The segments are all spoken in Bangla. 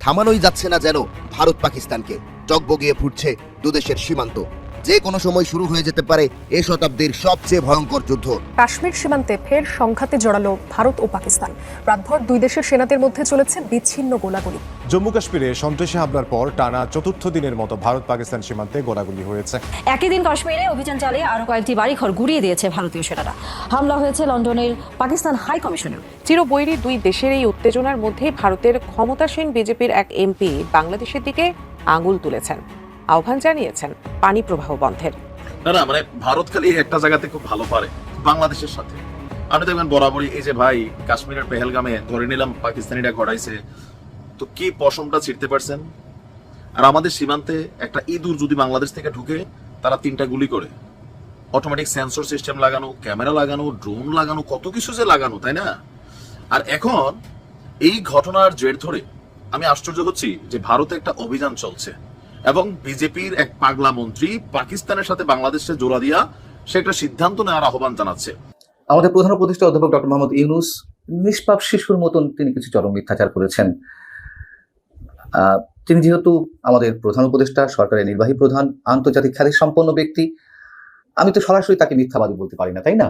থামানোই যাচ্ছে না যেন ভারত পাকিস্তানকে টকবগিয়ে ফুটছে দুদেশের সীমান্ত। যে কোনো সময় শুরু হয়ে যেতে পারে এ শতাব্দীর সবচেয়ে ভয়ঙ্কর যুদ্ধ। কাশ্মীর সীমান্তে ফের সংঘাতে জড়ালো ভারত ও পাকিস্তান। রাতভর দুই দেশের সেনাদের মধ্যে চলেছে বিচ্ছিন্ন গোলাগুলি। জম্মু কাশ্মীরে সন্ত্রাসী হামলার পর টানা চতুর্থ দিনের মতো ভারত পাকিস্তান সীমান্তে গোলাগুলি হয়েছে। একই দিন কাশ্মীরে অভিযান চালিয়ে আরও কয়েকটি বাড়িঘর গুড়িয়ে দিয়েছে ভারতীয় সেনারা। হামলা হয়েছে লন্ডনের পাকিস্তান হাই কমিশনেও। চিরবৈরী দুই দেশের এই উত্তেজনার মধ্যে ভারতের ক্ষমতাসীন বিজেপির এক এমপি বাংলাদেশের দিকে আঙুল তুলেছেন। আহ্বান জানিয়েছেন পানি প্রবাহ বন্ধের। না না মানে ভারত খালি একটা জায়গাতে খুব ভালো পারে, বাংলাদেশের সাথে। আপনি দেখবেন বরাবরই এই যে ভাই কাশ্মীরের পেহেলগামে ধরে নিলাম পাকিস্তানিরা ঘটাইছে তো কি পশমটা ছিঁড়তে পারছেন? আর আমাদের সীমান্তে একটা ইঁদুর যদি বাংলাদেশ থেকে ঢুকে, তারা তিনটা গুলি করে। অটোমেটিক সেন্সর সিস্টেম লাগানো, ক্যামেরা লাগানো, ড্রোন লাগানো, কত কিছু যে লাগানো, তাই না? আর এখন এই ঘটনার জের ধরে আমি আশ্চর্য হচ্ছি যে ভারতে একটা অভিযান চলছে। এবং বিজেপির এক পাগলা মন্ত্রী পাকিস্তানের সাথে বাংলাদেশে জোড়া দিয়া সে একটা সিদ্ধান্ত নেওয়ার আহ্বান জানাচ্ছে। আমাদের প্রধান উপদেষ্টা অধ্যাপক ডক্টর মোহাম্মদ ইউনুস নিষ্পাপ শিশুর মতন তিনি কিছু চরম মিথ্যাচার করেছেন। তিনি যেহেতু আমাদের প্রধান উপদেষ্টা, সরকারের নির্বাহী প্রধান, আন্তর্জাতিক খ্যাতি সম্পন্ন ব্যক্তি, আমি তো সরাসরি তাকে মিথ্যাবাদী বলতে পারি না, তাই না?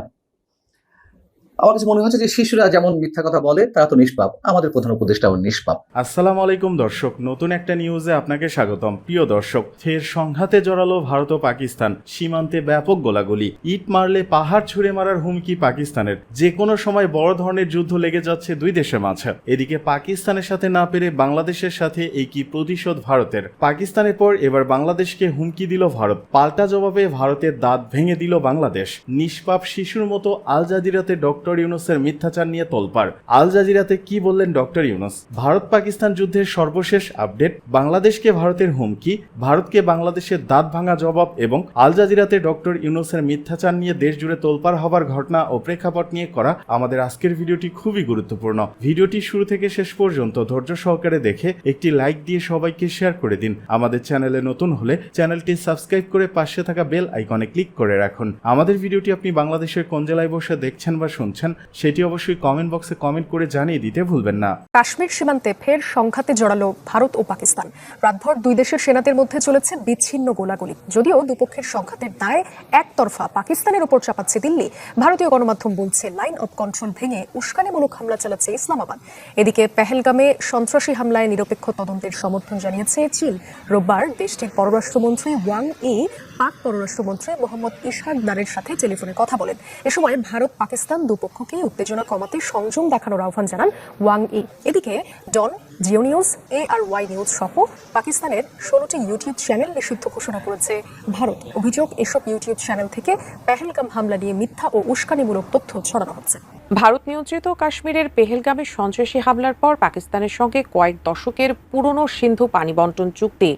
আমার কাছে মনে হচ্ছে যে শিশুরা যেমন মিথ্যা কথা বলে, তারা তো নিষ্পাপ। আমাদের প্রধান উপদেষ্টাও নিষ্পাপ। আসসালামু আলাইকুম দর্শক, নতুন একটা নিউজে আপনাকে স্বাগতম। প্রিয় দর্শক, ফের সংঘাতে জড়ালো ভারত ও পাকিস্তান। সীমান্তে ব্যাপক গোলাগুলি। ইট মারলে পাহাড় ছুঁড়ে মারার হুমকি পাকিস্তানের। যে কোনো সময় বড় ধরনের যুদ্ধ লেগে যাচ্ছে দুই দেশের মাঝে। এদিকে পাকিস্তানের সাথে না পেরে বাংলাদেশের সাথে এই কি প্রতিশোধ ভারতের? পাকিস্তানের পর এবার বাংলাদেশকে হুমকি দিল ভারত। পাল্টা জবাবে ভারতের দাঁত ভেঙে দিল বাংলাদেশ। নিষ্পাপ শিশুর মতো আল জাজিরাতে ডক্টর ইউনুসের মিথ্যাচার নিয়ে তোলপাড়। আল জাজিরাতে কি বললেন ডক্টর ইউনুস? ভারত পাকিস্তান যুদ্ধের সর্বশেষ আপডেট, বাংলাদেশকে ভারতের হুমকি, ভারতকে বাংলাদেশের দাঁত ভাঙা জবাব এবং আল জাজিরাতে ডক্টর ইউনুসের মিথ্যাচার নিয়ে দেশ জুড়ে তোলপাড় হবার ঘটনা ও প্রেক্ষাপট নিয়ে করা আমাদের আজকের ভিডিওটি খুবই গুরুত্বপূর্ণ। ভিডিওটি শুরু থেকে শেষ পর্যন্ত ধৈর্য সহকারে দেখে একটি লাইক দিয়ে সবাইকে শেয়ার করে দিন। আমাদের চ্যানেলে নতুন হলে চ্যানেলটি সাবস্ক্রাইব করে পাশে থাকা বেল আইকনে ক্লিক করে রাখুন। আমাদের ভিডিওটি আপনি বাংলাদেশের কোন জেলায় বসে দেখছেন বা শুনছেন সেটি অবশ্যই কমেন্ট বক্সে কমেন্ট করে জানিয়ে দিতে ভুলবেন না। কাশ্মীর সীমান্তে ফের সংঘাতে জড়ালো ভারত ও পাকিস্তান। রাতভর দুই দেশের সেনাদের মধ্যে চলেছে বিচ্ছিন্ন গোলাগুলি। যদিও দুপক্ষের সংঘাতের দায় একতরফা পাকিস্তানের উপর চাপাচ্ছে দিল্লি, ভারতীয় গণমাধ্যম বলছে, লাইন অব কন্ট্রোল ভেঙে উস্কানিমূলক হামলা চালাচ্ছে ইসলামাবাদ। এদিকে পেহেলগামে সন্ত্রাসী হামলায় নিরপেক্ষ তদন্তের সমর্থন জানিয়েছে চীন। রোববার দেশটির পররাষ্ট্রমন্ত্রী ওয়াং ই, পাক পররাষ্ট্রমন্ত্রী মোহাম্মদ ইশাক দারের সাথে টেলিফোনে কথা বলেন। এ সময় ভারত পাকিস্তান দুপক্ষকে উত্তেজনা কমাতে সংযম দেখানোর আহ্বান জানান ওয়াং ই। এদিকে Dawn, Geo News, A R Y News সহ পাকিস্তানের ষোলোটি ইউটিউব চ্যানেল নিষিদ্ধ ঘোষণা করেছে ভারত। অভিযোগ, এসব ইউটিউব চ্যানেল থেকে পেহেলগাম হামলা নিয়ে মিথ্যা ও উস্কানিমূলক তথ্য ছড়ানো হচ্ছে। ভারত নিয়ন্ত্রিত কাশ্মীরের পেহেলগামে সন্ত্রাসী হামলার পর পাকিস্তানের সঙ্গে কয়েক দশকের পুরনো সিন্ধু পানি বন্টন চুক্তি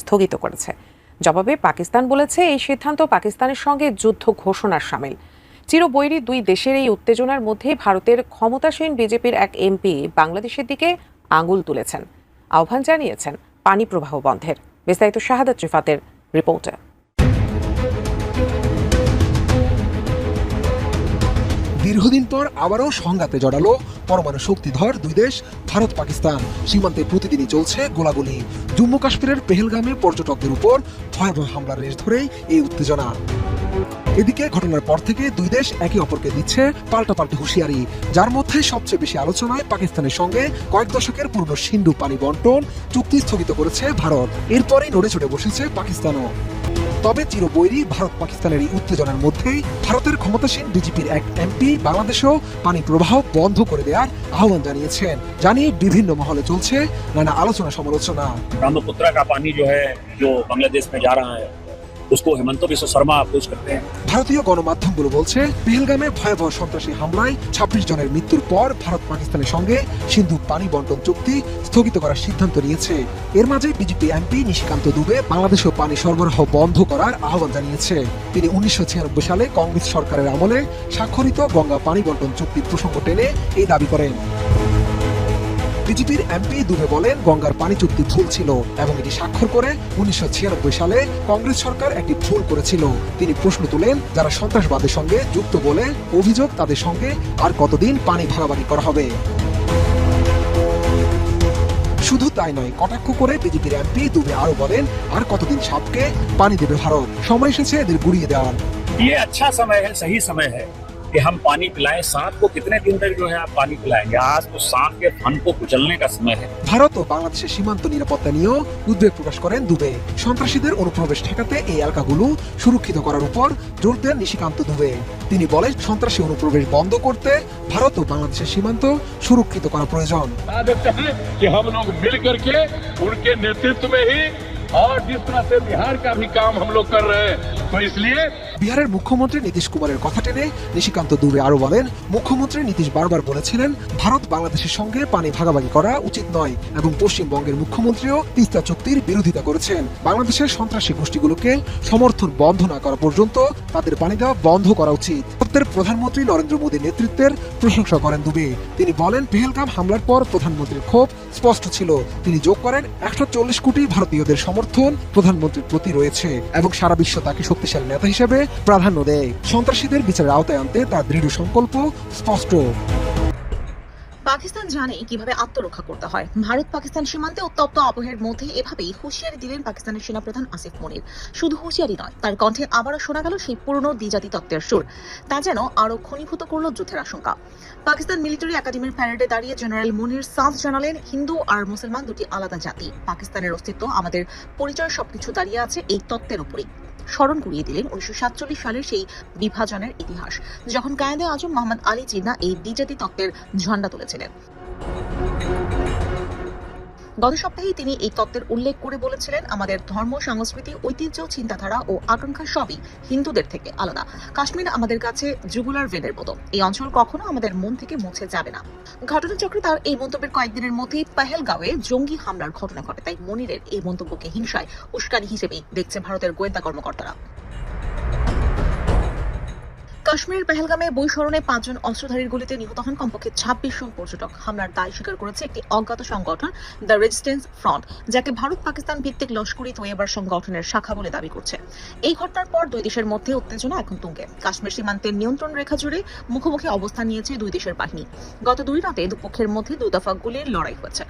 স্থগিত করেছে। জবাবে পাকিস্তান বলেছে, এই সিদ্ধান্ত পাকিস্তানের সঙ্গে যুদ্ধ ঘোষণার সামিল। চিরবৈরী দুই দেশের এই উত্তেজনার মধ্যে ভারতের ক্ষমতাসীন বিজেপির এক এমপি বাংলাদেশের দিকে আঙুল তুলেছেন। আহ্বান জানিয়েছেন পানি প্রবাহ বন্ধের। বিস্তারিত শাহাদাত রিফাতের রিপোর্টার দীর্ঘদিন পর আবারও সংঘাতে জড়ালো পরমাণু শক্তিধর দুই দেশ, ভারত, পাকিস্তান। সীমান্তে প্রতিদিনই চলছে গোলাগুলি। জম্মু কাশ্মীরের পেহেলগামে পর্যটকদের উপর ভয়াবহ হামলার রেশ ধরেই এই উত্তেজনা। এদিকে ঘটনার পর থেকে দুই দেশ একে অপরকে দিচ্ছে পাল্টাপাল্টি হুঁশিয়ারি যার মধ্যে সবচেয়ে বেশি আলোচনায় পাকিস্তানের সঙ্গে কয়েক দশকের পুরনো সিন্ধু পানি বন্টন চুক্তি স্থগিত করেছে ভারত এরপরেই নড়ে চড়ে বসেছে পাকিস্তানও তবে চিরবৈরী ভারত পাকিস্তানের এই উত্তেজনার মধ্যেই ভারতের ক্ষমতাসীন বিজেপির এক এমপি বাংলাদেশেও পানি প্রবাহ বন্ধ করে দেওয়ার আহ্বান জানিয়েছেন জানিয়ে বিভিন্ন মহলে চলছে নানা আলোচনা সমালোচনা ब्रह्मपुत्र का पानी जो है जो बांग्लादेश में जा रहा है उसको हेमंत बिश्व शर्मा अप्रोच करते हैं ভারতীয় গণমাধ্যমগুলো বলছে পেহেলগামে ভয়াবহ সন্ত্রাসী হামলায় ছাব্বিশ জনের মৃত্যুর পর ভারত পাকিস্তানের সঙ্গে সিন্ধু পানি বন্টন চুক্তি স্থগিত করার সিদ্ধান্ত নিয়েছে এর মাঝে বিজেপি এমপি নিশিকান্ত দুবে বাংলাদেশেও পানি সরবরাহ বন্ধ করার আহ্বান জানিয়েছে তিনি উনিশশো ছিয়ানব্বই সালে কংগ্রেস সরকারের আমলে স্বাক্ষরিত গঙ্গা পানি বন্টন চুক্তির প্রসঙ্গ টেনে এই দাবি করেন বিজেপির এমপি দুবে বলেন গঙ্গার পানি চুক্তি ভুল ছিল এবং এটি স্বাক্ষর করে উনিশশো সালে কংগ্রেস সরকার একটি ভুল করেছিল তিনি প্রশ্ন তুলেন যারা সন্ত্রাসবাদের সঙ্গে যুক্ত বলে অভিযোগ তাদের সঙ্গে আর কতদিন পানি ভাগাভাগি করা হবে শুধু তাই নয় কটাক্ষ করে বিজেপির এমপি দুবে আরো বলেন আর কতদিন সাপকে পানি দেবে ভারত সময় এসেছে এদের গুড়িয়ে দেওয়ার ये अच्छा समय है सही समय है कि हम पानी पिलाएं सांप को कितने दिन तक जो है आप पानी पिलाएंगे आज तो सांप के फन को कुचलने का समय है ভারত ও বাংলাদেশের সীমান্ত নিরাপত্তা নিয়েও উদ্বেগ প্রকাশ করেন দুবে সন্ত্রাসীদের অনুপ্রবেশ ঠেকাতে এই এলাকাগুলো সুরক্ষিত করার উপর জোর দেন নিশিকান্ত দুবে তিনি বলেন সন্ত্রাসী অনুপ্রবেশ বন্ধ করতে ভারত ও বাংলাদেশের সীমান্ত সুরক্ষিত করা প্রয়োজন कि हम लोग मिल करके उनके नेतृत्व में ही और जिस तरह से बिहार का भी काम हम लोग कर रहे हैं तो इसलिए বিহারের মুখ্যমন্ত্রী নীতিশ কুমারের কথা টেনে নিশিকান্ত দুবে আরো বলেন মুখ্যমন্ত্রী নীতিশ বারবার বলেছিলেন ভারত বাংলাদেশের সঙ্গে পানি ভাগাভাগি করা উচিত নয় এবং পশ্চিমবঙ্গের মুখ্যমন্ত্রীও তিস্তা চুক্তির বিরোধিতা করেছেন বাংলাদেশের সন্ত্রাসী গোষ্ঠীগুলোকে সমর্থন বন্ধ না করা পর্যন্ত তাদের পানি দেওয়া বন্ধ করা উচিত ভারতের প্রধানমন্ত্রী নরেন্দ্র মোদীর নেতৃত্বের প্রশংসা করেন দুবে। তিনি বলেন, পেহেলগাম হামলার পর প্রধানমন্ত্রীর ক্ষোভ স্পষ্ট ছিল। তিনি যোগ করেন, একশো চল্লিশ কোটি ভারতীয়দের সমর্থন প্রধানমন্ত্রীর প্রতি রয়েছে এবং সারা বিশ্ব তাকে শক্তিশালী নেতা হিসেবে প্রাধান্য দেয়। সন্ত্রাসীদের বিচারের আওতায় আনতে তার দৃঢ় সংকল্প স্পষ্ট। পাকিস্তান জানে কীভাবে আত্মরক্ষা করতে হয়। ভারত পাকিস্তান সীমান্তে উত্তপ্ত আবহের মধ্যে এভাবেই হুঁশিয়ারি দিলেন পাকিস্তানের সেনাপ্রধান আসিফ মনির। শুধু হুঁশিয়ারি নয়, তার কণ্ঠে আবারও শোনা গেল সেই পুরনো দ্বিজাতি তত্ত্বের সুর। তা যেন আরও ঘনীভূত করল যুদ্ধের আশঙ্কা। পাকিস্তান মিলিটারি একাডেমির প্যারেডে দাঁড়িয়ে জেনারেল মনির সাফ জানালেন, হিন্দু আর মুসলমান দুটি আলাদা জাতি। পাকিস্তানের অস্তিত্ব আমাদের পরিচয় সবকিছু দাঁড়িয়ে আছে এই তত্ত্বের উপরেই। স্মরণ করিয়ে দিলেন উনিশশো সাতচল্লিশ সালের সেই বিভাজনের ইতিহাস, যখন কায়েদে আজম মোহাম্মদ আলী জিন্না এই দ্বিজাতি তত্ত্বের ঝান্ডা তুলেছিলেন। গত সপ্তাহেই তিনি এই তত্ত্বের উল্লেখ করে বলেছিলেন, আমাদের ধর্ম, সংস্কৃতি, ঐতিহ্য, চিন্তাধারা ও আকাঙ্ক্ষা সবই হিন্দুদের থেকে আলাদা। কাশ্মীর আমাদের কাছে জুগুলার ভেনের মতো। এই অঞ্চল কখনো আমাদের মন থেকে মুছে যাবে না। ঘটনাচক্রে তার এই মন্তব্যের কয়েকদিনের মধ্যেই পেহেলগাঁওয়ে জঙ্গি হামলার ঘটনা ঘটে। তাই মনিরের এই মন্তব্যকে হিংসায় উস্কানি হিসেবেই দেখছে ভারতের গোয়েন্দা কর্মকর্তারা। কাশ্মীরের পেহেলগামে বৈস্মরণে পাঁচজন অস্ত্রধারীর গুলিতে নিহত হন। কমপক্ষে ছাব্বিশ জন পর্যটক। হামলার দায় স্বীকার করেছে একটি অজ্ঞাত সংগঠন, দ্য রেজিস্ট্যান্স ফ্রন্ট, যাকে ভারত পাকিস্তান ভিত্তিক লস্করি তৈয়বার সংগঠনের শাখা বলে দাবি করছে। এই ঘটনার পর দুই দেশের মধ্যে উত্তেজনা এখন তুঙ্গে। কাশ্মীর সীমান্তের নিয়ন্ত্রণ রেখা জুড়ে মুখোমুখি অবস্থান নিয়েছে দুই দেশের বাহিনী। গত দুই রাতে দুপক্ষের মধ্যে দুই দফা গুলির লড়াই হয়েছে।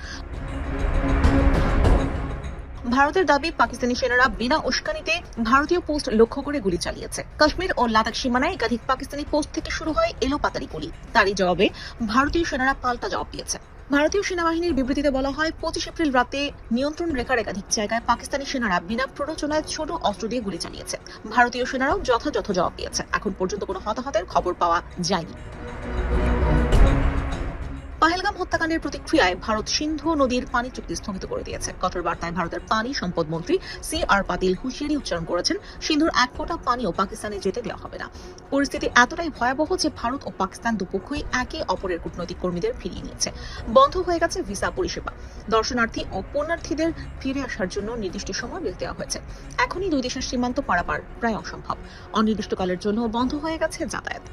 ভারতের দাবি, পাকিস্তানি সেনারা বিনা উস্কানিতে ভারতীয় পোস্ট লক্ষ্য করে গুলি চালিয়েছে। কাশ্মীর ও লাদাখ সীমানায় একাধিক পাকিস্তানি পোস্ট থেকে শুরু হয় এলোপাতারি গুলি। তারই জবাবে ভারতীয় সেনারা পাল্টা জবাব দিয়েছে। ভারতীয় সেনাবাহিনীর বিবৃতিতে বলা হয়, পঁচিশ এপ্রিল রাতে নিয়ন্ত্রণ রেখার একাধিক জায়গায় পাকিস্তানি সেনারা বিনা প্ররোচনায় ছোট অস্ত্র দিয়ে গুলি চালিয়েছে। ভারতীয় সেনারাও যথাযথ জবাব দিয়েছে। এখন পর্যন্ত কোনো হতাহতের খবর পাওয়া যায়নি। পাহেলগাম হত্যাকাণ্ডের প্রতিক্রিয়ায় ভারত সিন্ধু নদীর পানি চুক্তি স্থগিত করে দিয়েছে। কঠোর বার্তায় ভারতের পানি সম্পদ মন্ত্রী সি আর পাতিল হুঁশিয়ারি উচ্চারণ করেছেন, সিন্ধুর এক ফোঁটা পানিও পাকিস্তানে যেতে দেওয়া হবে না। পরিস্থিতি এতটাই ভয়াবহ যে ভারত ও পাকিস্তান দুপক্ষই একে অপরের কূটনৈতিক কর্মীদের ফিরিয়ে নিয়েছে। বন্ধ হয়ে গেছে ভিসা পরিষেবা। দর্শনার্থী ও পুণ্যার্থীদের ফিরে আসার জন্য নির্দিষ্ট সময় বেঁধে দেওয়া হয়েছে। এখনই দুই দেশের সীমান্ত পারাপার প্রায় অসম্ভব। অনির্দিষ্টকালের জন্য বন্ধ হয়ে গেছে যাতায়াত।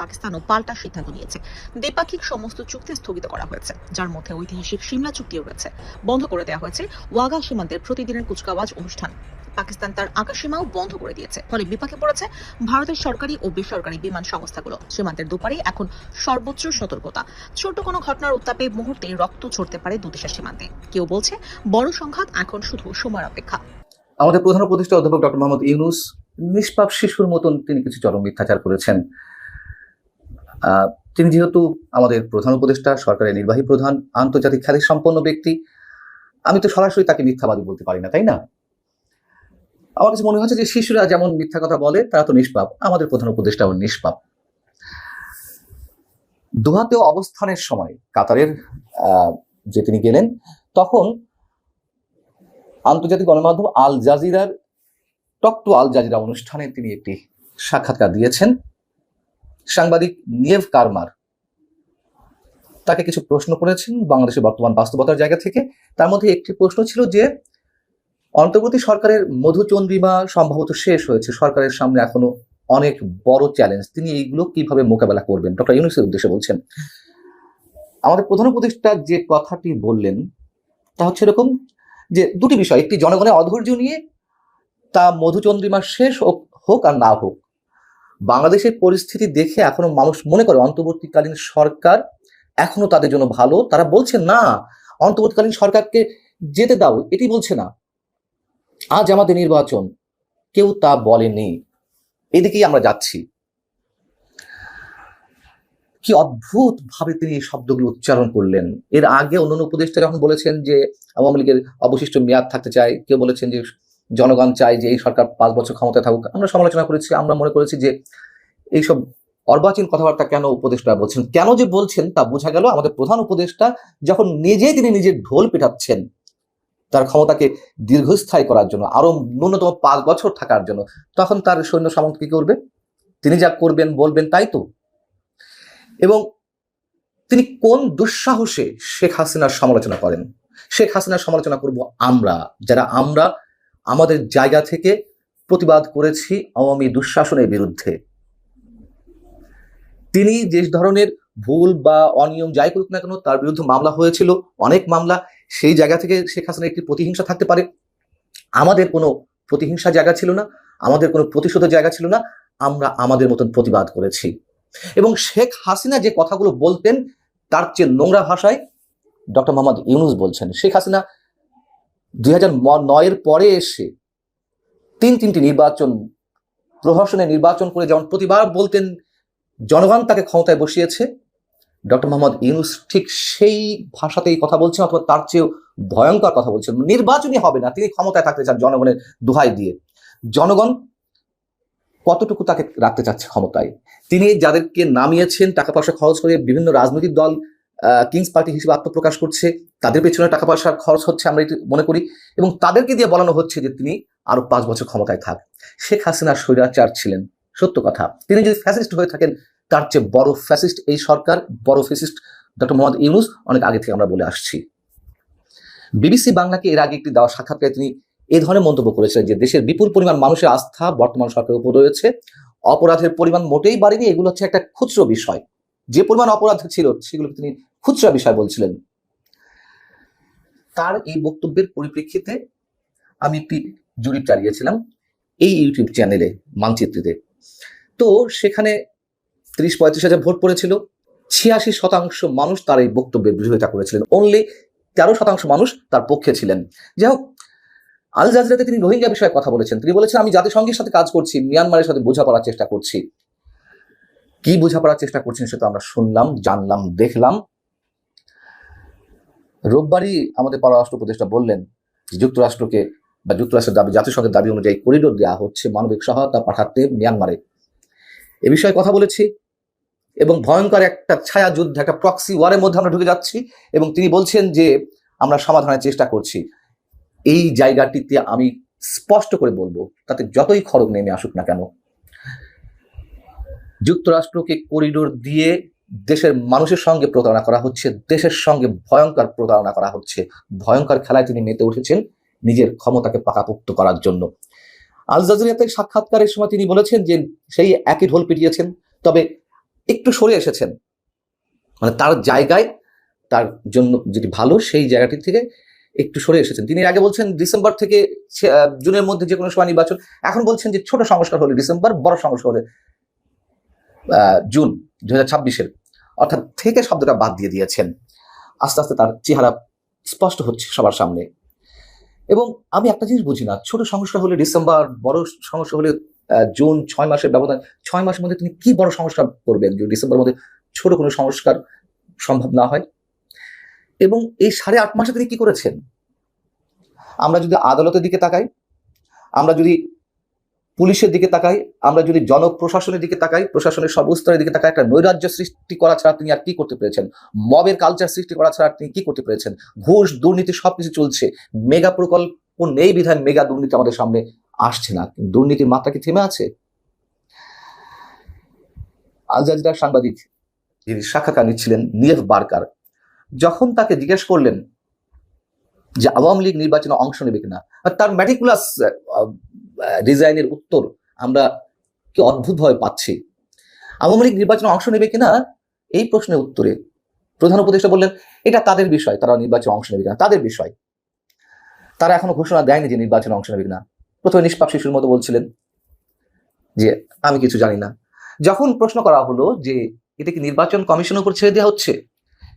পাকিস্তানও পাল্টা সিদ্ধান্ত নিয়েছে। দ্বিপাক্ষিক সমস্ত চুক্তি স্থগিত করা হয়েছে, যার মধ্যে ঐতিহাসিক সিমলা চুক্তিও রয়েছে। বন্ধ করে দেওয়া হয়েছে ওয়াগা সীমান্তের প্রতিদিনের কুচকাওয়াজ অনুষ্ঠান। পাকিস্তান তার আকাশসীমাও বন্ধ করে দিয়েছে, ফলে বিপাকে পড়েছে ভারতের সরকারি ও বেসরকারি বিমান সংস্থাগুলো। সীমান্তের দুপারেই এখন সর্বোচ্চ সতর্কতা। ছোট কোনো ঘটনার উত্তাপে মুহূর্তে রক্ত ছড়তে পারে দুদেশের সীমান্তে। কেউ বলছে বড় সংঘাত এখন শুধু সময়ের অপেক্ষা। আমাদের প্রধান উপদেষ্টা অধ্যাপক ডক্টর মোহাম্মদ ইউনুস নিষ্পাপ শিশুর মতন তিনি কিছু চরম মিথ্যাচার করেছেন। তিনি যেহেতু আমাদের প্রধান উপদেষ্টা, সরকারের নির্বাহী প্রধান, আন্তর্জাতিক খ্যাতি সম্পন্ন ব্যক্তি, আমি তো সরাসরি তাকে মিথ্যাবাদী বলতে পারি না, তাই না? আমার কাছে মনে হচ্ছে যে শিশুরা যেমন মিথ্যা কথা বলে, তারা তো নিষ্পাপ। আমাদের প্রধান উপদেষ্টাও নিষ্পাপ। দোহাতেও অবস্থানের সময় কাতারের যে তিনি গেলেন, তখন আন্তর্জাতিক গণমাধ্যম আল জাজিরার, টক টু আল জাজিরা অনুষ্ঠানে তিনি একটি সাক্ষাৎকার দিয়েছেন। সাংবাদিক নিয়েভ কারমার তাকে কিছু প্রশ্ন করেছেন বাংলাদেশের বর্তমান বাস্তবতার জায়গা থেকে। তার মধ্যে একটি প্রশ্ন ছিল যে, অন্তর্বর্তী সরকারের মধুচন্দ্রিমা সম্ভবত শেষ হয়েছে। সরকারের সামনে এখনও অনেক বড় চ্যালেঞ্জ তিনি এইগুলো কীভাবে মোকাবেলা করবেন? ডক্টর ইউনুসের উদ্দেশ্যে বলছেন, আমাদের প্রধান উপদেষ্টা যে কথাটি বললেন, তা হচ্ছে এরকম যে, দুটি বিষয়, একটি জনগণের অধৈর্য নিয়ে তা মধুচন্দ্রিমা শেষ হোক হোক আর না হোক। বাংলাদেশের পরিস্থিতি দেখে এখনও মানুষ মনে করে অন্তর্বর্তীকালীন সরকার এখনও তাদের জন্য ভালো। তারা বলছে, না, অন্তর্বর্তীকালীন সরকারকে যেতে দাও। এটি বলছে না। আজ আমাদের নির্বাচন। কেউ তা বলেনি। এদিকেই আমরা যাচ্ছি। কি অদ্ভুত ভাবে তিনি এই শব্দগুলো উচ্চারণ করলেন। এর আগে অন্যান্য উপদেষ্টা যখন বলেছেন যে আওয়ামী লীগের অবশিষ্ট মেয়াদ থাকতে চায়, কেউ বলেছেন যে জনগণ চায় যে এই সরকার পাঁচ বছর ক্ষমতায় থাকুক। আমরা সমালোচনা করেছি, আমরা মনে করেছি যে এইসব অর্বাচীন কথাবার্তা কেন উপদেষ্টা বলছেন? কেন যে বলছেন তা বোঝা গেল আমাদের প্রধান উপদেষ্টা যখন নিজেই তিনি নিজের ঢোল পেটাচ্ছেন তার ক্ষমতাকে দীর্ঘস্থায়ী করার জন্য, আরও ন্যূনতম পাঁচ বছর থাকার জন্য, তখন তার সৈন্য সামন্ত কি করবে? তিনি যা করবেন, বলবেন তাই তো। এবং তিনি কোন দুঃসাহসে শেখ হাসিনার সমালোচনা করেন? শেখ হাসিনার সমালোচনা করব আমরা। যারা আমরা আমাদের জায়গা থেকে প্রতিবাদ করেছি আওয়ামী দুঃশাসনের বিরুদ্ধে। তিনি যে ধরনের ভুল বা অনিয়ম যাই করুক না কেন, তার বিরুদ্ধে মামলা হয়েছিল, অনেক মামলা। সেই জায়গা থেকে শেখ হাসিনার একটি প্রতিহিংসা থাকতে পারে। আমাদের কোনো প্রতিহিংসা জায়গা ছিল না, আমাদের কোনো প্রতিশোধের জায়গা ছিল না, আমরা আমাদের মতন প্রতিবাদ করেছি। এবং শেখ হাসিনা যে কথাগুলো বলতেন, তার চেয়ে নোংরা ভাষায় ডক্টর মোহাম্মদ ইউনুস বলছেন, শেখ হাসিনা দুই হাজার নয়ের পরে এসে তিন তিনটি নির্বাচন, প্রহসনে নির্বাচন করে যেমন প্রতিবার বলতেন, জনগণ তাকে ক্ষমতায় বসিয়েছে। ডক্টর মোহাম্মদ ইউনুস ঠিক সেই ভাষাতেই কথা বলছেন, অথবা তার চেয়েও ভয়ঙ্কর কথা বলছেন। নির্বাচনই হবে না, তিনি ক্ষমতায় থাকতে চান জনগণের দোহাই দিয়ে। জনগণ কতটুকু তাকে রাখতে চাচ্ছে ক্ষমতায়? তিনি যাদেরকে নামিয়েছেন, টাকা পয়সা খরচ করে বিভিন্ন রাজনৈতিক দল কিংস পার্টি হিসেবে আত্মপ্রকাশ করছে, তাদের পেছনে টাকা পয়সার খরচ হচ্ছে আমরা এটি মনে করি এবং তাদেরকে দিয়ে বলানো হচ্ছে যে তিনি আরও পাঁচ বছর ক্ষমতায় থাক। শেখ হাসিনা স্বৈরাচার ছিলেন, সত্য কথা। তিনি যদি ফ্যাসিস্ট হয়ে থাকেন, তার চেয়ে বড় ফ্যাসিস্ট এই সরকার, বড় ফ্যাসিস্ট ডক্টর মোহাম্মদ ইউনুস অনেক আগে থেকে আমরা বলে আসছি। বিবিসি বাংলাকে এর আগে একটি দেওয়া সাক্ষাৎকারে তিনি এ ধরনের মন্তব্য করেছিলেন যে দেশের বিপুল পরিমাণ মানুষের আস্থা বর্তমান সরকারের উপর রয়েছে, অপরাধের পরিমাণ মোটেই বাড়েনি, এগুলো হচ্ছে একটা খুচরো বিষয়। যে পরিমাণ অপরাধ ছিল সেগুলো তিনি খুচরা বিষয় বলছিলেন। তার এই বক্তব্যের পরিপ্রেক্ষিতে আমি একটি জরিপ চালিয়েছিলাম এই ইউটিউব চ্যানেলে মানচিত্রিতে তো সেখানে ত্রিশ পঁয়ত্রিশ হাজার ভোট পড়েছিল, ছিয়াশি শতাংশ মানুষ তার এই বক্তব্যের বিরোধিতা করেছিলেন। অনলি তেরো শতাংশ মানুষ তার পক্ষে ছিলেন। যাই হোক, আল জাজিরাতে তিনি রোহিঙ্গা বিষয়ে কথা বলেছেন। তিনি বলেছেন, আমি জাতিসংঘের সাথে কাজ করছি, মিয়ানমারের সাথে বোঝাপড়ার চেষ্টা করছি। কি বোঝাপড়ার চেষ্টা করছেন সেটা আমরা শুনলাম, জানলাম, দেখলাম। রোববারই আমাদের পররাষ্ট্র উপদেষ্টা বললেন যে যুক্তরাষ্ট্রকে বা যুক্তরাষ্ট্রের দাবি, জাতিসংঘের দাবি অনুযায়ী করিডোর দেওয়া হচ্ছে মানবিক সহায়তা পাঠাতে মিয়ানমারে। এ বিষয়ে কথা বলেছি এবং ভয়ঙ্কর একটা ছায়া যুদ্ধ একটা প্রক্সি ওয়ারের মধ্যে আমরা ঢুকে যাচ্ছি এবং তিনি বলছেন যে আমরা সমাধানের চেষ্টা করছি। এই জায়গাটিতে আমি স্পষ্ট করে বলব, তাতে যতই খড়গ নেমে আসুক না কেন যুক্তরাষ্ট্রকে করিডোর দিয়ে দেশের মানুষের সঙ্গে প্রতারণা করা হচ্ছে, দেশের সঙ্গে ভয়ঙ্কর প্রতারণা করা হচ্ছে। ভয়ঙ্কর খেলায় তিনি মেতে উঠেছেন নিজের ক্ষমতাকে পাকাপোক্ত করার জন্য। আল জাজিরাতে সাক্ষাৎকারের সময় তিনি বলেছেন যে সেই একই ঢোল পিটিয়েছেন, তবে একটু সরে এসেছেন। মানে তার জায়গায়, তার জন্য যেটি ভালো, সেই জায়গাটি থেকে একটু সরে এসেছেন। তিনি আগে বলছেন ডিসেম্বর থেকে জুনের মধ্যে যে কোনো সময় নির্বাচন, এখন বলছেন যে ছোট সংস্কার হলে ডিসেম্বর, বড় সংস্কার হলে জুন দু হাজার অর্থাৎ থেকে শব্দটা বাদ দিয়ে দিয়েছেন। আস্তে আস্তে তার চেহারা স্পষ্ট হচ্ছে সবার সামনে। এবং আমি একটা জিনিস বুঝি না, ছোট সংস্কার হলে ডিসেম্বর, বড় সংস্কার হলে জুন, ছয় মাসের ব্যবধান, ছয় মাসের মধ্যে তিনি কি বড় সংস্কার করবেন যে ডিসেম্বরের মধ্যে ছোট কোনো সংস্কার সম্ভব না হয়? এবং এই সাড়ে আট মাসে তিনি কি করেছেন? আমরা যদি আদালতের দিকে তাকাই, আমরা যদি পুলিশের দিকে তাকাই, আমরা যদি জনপ্রশাসনের দিকে তাকাই, প্রশাসনের সর্বস্তরের দিকে তাকাই, একটা নৈরাজ্য সৃষ্টি করা ছাড়া তিনি আর কি করতে পেরেছেন? মবের কালচার সৃষ্টি করা ছাড়া তিনি কি করতে পেরেছেন? ঘুষ, দুর্নীতি, সবকিছু চলছে। মেগা প্রকল্প নেই বিধায় মেগা দুর্নীতি আমাদের সামনে আসছে না। দুর্নীতির মাত্রা কি থেমে আছে? আল সাংবাদিক যিনি সাক্ষাৎকার নিচ্ছিলেন নিয়েভ বার্কার, যখন তাকে জিজ্ঞেস করলেন যে আওয়ামী লীগ নির্বাচনে অংশ নেবে কিনা, তার ম্যাটিকুলাস ডিজাইনের উত্তর আমরা কি অদ্ভুতভাবে পাচ্ছি? আওয়ামী লীগ নির্বাচনে অংশ নেবে কিনা? এই প্রশ্নের উত্তরে প্রধান উপদেষ্টা বললেন, এটা তাদের বিষয়, তারা নির্বাচনে অংশ নেবে কিনা? তাদের বিষয়। তারা এখনও ঘোষণা দেয়নি যে নির্বাচনে অংশ নেবে কিনা। প্রথমে নিষ্পাপ শিশুর মতো বলছিলেন যে, আমি কিছু জানি না। যখন প্রশ্ন করা হলো যে, এটা কি নির্বাচন কমিশনের উপর ছেড়ে দেওয়া হচ্ছে?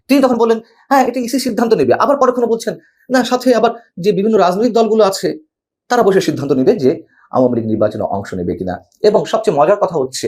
তিনি তখন বললেন হ্যাঁ এটা ইসি সিদ্ধান্ত নেবে। আবার পরক্ষণে বলছেন, না, সাথে আবার যে বিভিন্ন রাজনৈতিক দলগুলো আছে তারা বসে সিদ্ধান্ত নেবে যে আওয়ামী লীগ নির্বাচনে অংশ নেবে কিনা। এবং সবচেয়ে মজার কথা হচ্ছে,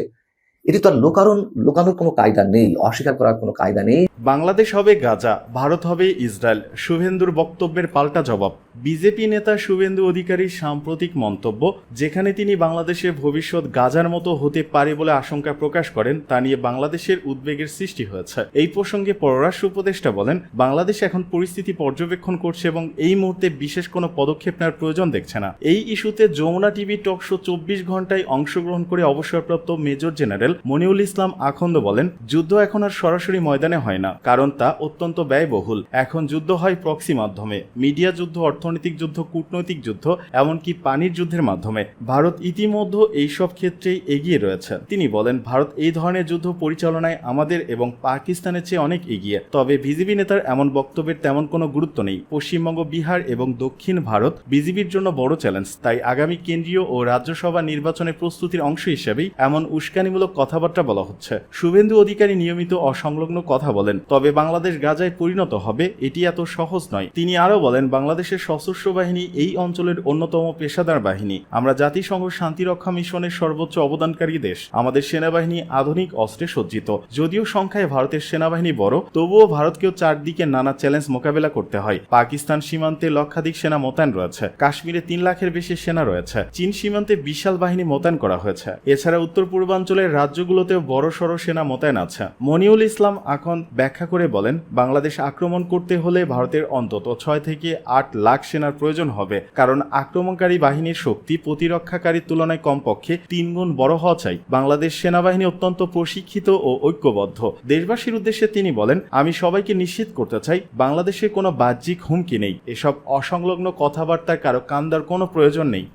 এটি তো আর লোকারণ, লোকানোর কোনো কায়দা নেই, অস্বীকার করার কোনো কায়দা নেই। বাংলাদেশ হবে গাজা, ভারত হবে ইসরায়েল। শুভেন্দুর বক্তব্যের পাল্টা জবাব। বিজেপি নেতা শুভেন্দু অধিকারীর সাম্প্রতিক মন্তব্য, যেখানে তিনি বাংলাদেশের ভবিষ্যৎ গাজার মতো হতে পারে বলে আশঙ্কা প্রকাশ করেন, তা নিয়ে বাংলাদেশের উদ্বেগের সৃষ্টি হয়েছে। এই প্রসঙ্গে পররাষ্ট্র উপদেষ্টা বলেন, বাংলাদেশ এখন পরিস্থিতি পর্যবেক্ষণ করছে এবং এই মুহূর্তে বিশেষ কোনো পদক্ষেপ নেওয়ার প্রয়োজন দেখছে না। এই ইস্যুতে যমুনা টিভি টক শো চব্বিশ ঘন্টায় অংশগ্রহণ করে অবসরপ্রাপ্ত মেজর জেনারেল মনিউল ইসলাম আখন্দ বলেন, যুদ্ধ এখন আর সরাসরি ময়দানে হয় না, কারণ তা অত্যন্ত ব্যয়বহুল। এখন যুদ্ধ হয় প্রক্সি মাধ্যমে। মিডিয়া যুদ্ধ অর্থনৈতিক যুদ্ধ, কূটনৈতিক যুদ্ধ, এমনকি পানির যুদ্ধের মাধ্যমে। ভারত ইতিমধ্যে এইসব ক্ষেত্রেই এগিয়ে রয়েছে। তিনি বলেন, ভারত এই ধরনের যুদ্ধ পরিচালনায় আমাদের এবং পাকিস্তানের চেয়ে অনেক এগিয়ে। তবে বিজেপি নেতার এমন বক্তব্যের তেমন কোনো গুরুত্ব নেই। পশ্চিমবঙ্গ, বিহার এবং দক্ষিণ ভারত বিজেপির জন্য বড় চ্যালেঞ্জ। তাই আগামী কেন্দ্রীয় ও রাজ্যসভা নির্বাচনের প্রস্তুতির অংশ হিসেবেই এমন উস্কানিমূলক কথাবার্তা বলা হচ্ছে। শুভেন্দু অধিকারী নিয়মিত অসংলগ্ন কথা বলেন, তবে বাংলাদেশ গাজায় পরিণত হবে এটি এত সহজ নয়। তিনি আরও বলেন, বাংলাদেশের সশস্ত্র বাহিনী এই অঞ্চলের অন্যতম পেশাদার বাহিনী। আমরা জাতিসংঘ শান্তিরক্ষা মিশনের সর্বোচ্চ অবদানকারী দেশ। আমাদের সেনাবাহিনী আধুনিক অস্ত্রে সজ্জিত। যদিও সংখ্যায় ভারতের সেনাবাহিনী বড়, তবুও ভারতকেও চারদিকে নানা চ্যালেঞ্জ মোকাবেলা করতে হয়। পাকিস্তান সীমান্তে লক্ষাধিক সেনা মোতায়েন রয়েছে। কাশ্মীরে তিন লাখের বেশি সেনা রয়েছে। চীন সীমান্তে বিশাল বাহিনী মোতায়েন করা হয়েছে। এছাড়া উত্তর পূর্বাঞ্চলের রাজ্যগুলোতেও বড় সড় সেনা মোতায়েন আছে। মনিউল ইসলাম এখন ব্যাখ্যা করে বলেন, বাংলাদেশ আক্রমণ করতে হলে ভারতের অন্তত ছয় থেকে আট লাখ সেনার প্রয়োজন হবে, কারণ আক্রমণকারী বাহিনীর শক্তি প্রতিরক্ষাকারীর তুলনায় কমপক্ষে তিন গুণ বড় হওয়া চাই। বাংলাদেশ সেনাবাহিনী অত্যন্ত প্রশিক্ষিত ও ঐক্যবদ্ধ। দেশবাসীর উদ্দেশ্যে তিনি বলেন, আমি সবাইকে নিশ্চিত করতে চাই, বাংলাদেশে কোনো বাহ্যিক হুমকি নেই। এসব অসংলগ্ন কথাবার্তার কারও কান্দার কোনো প্রয়োজন নেই।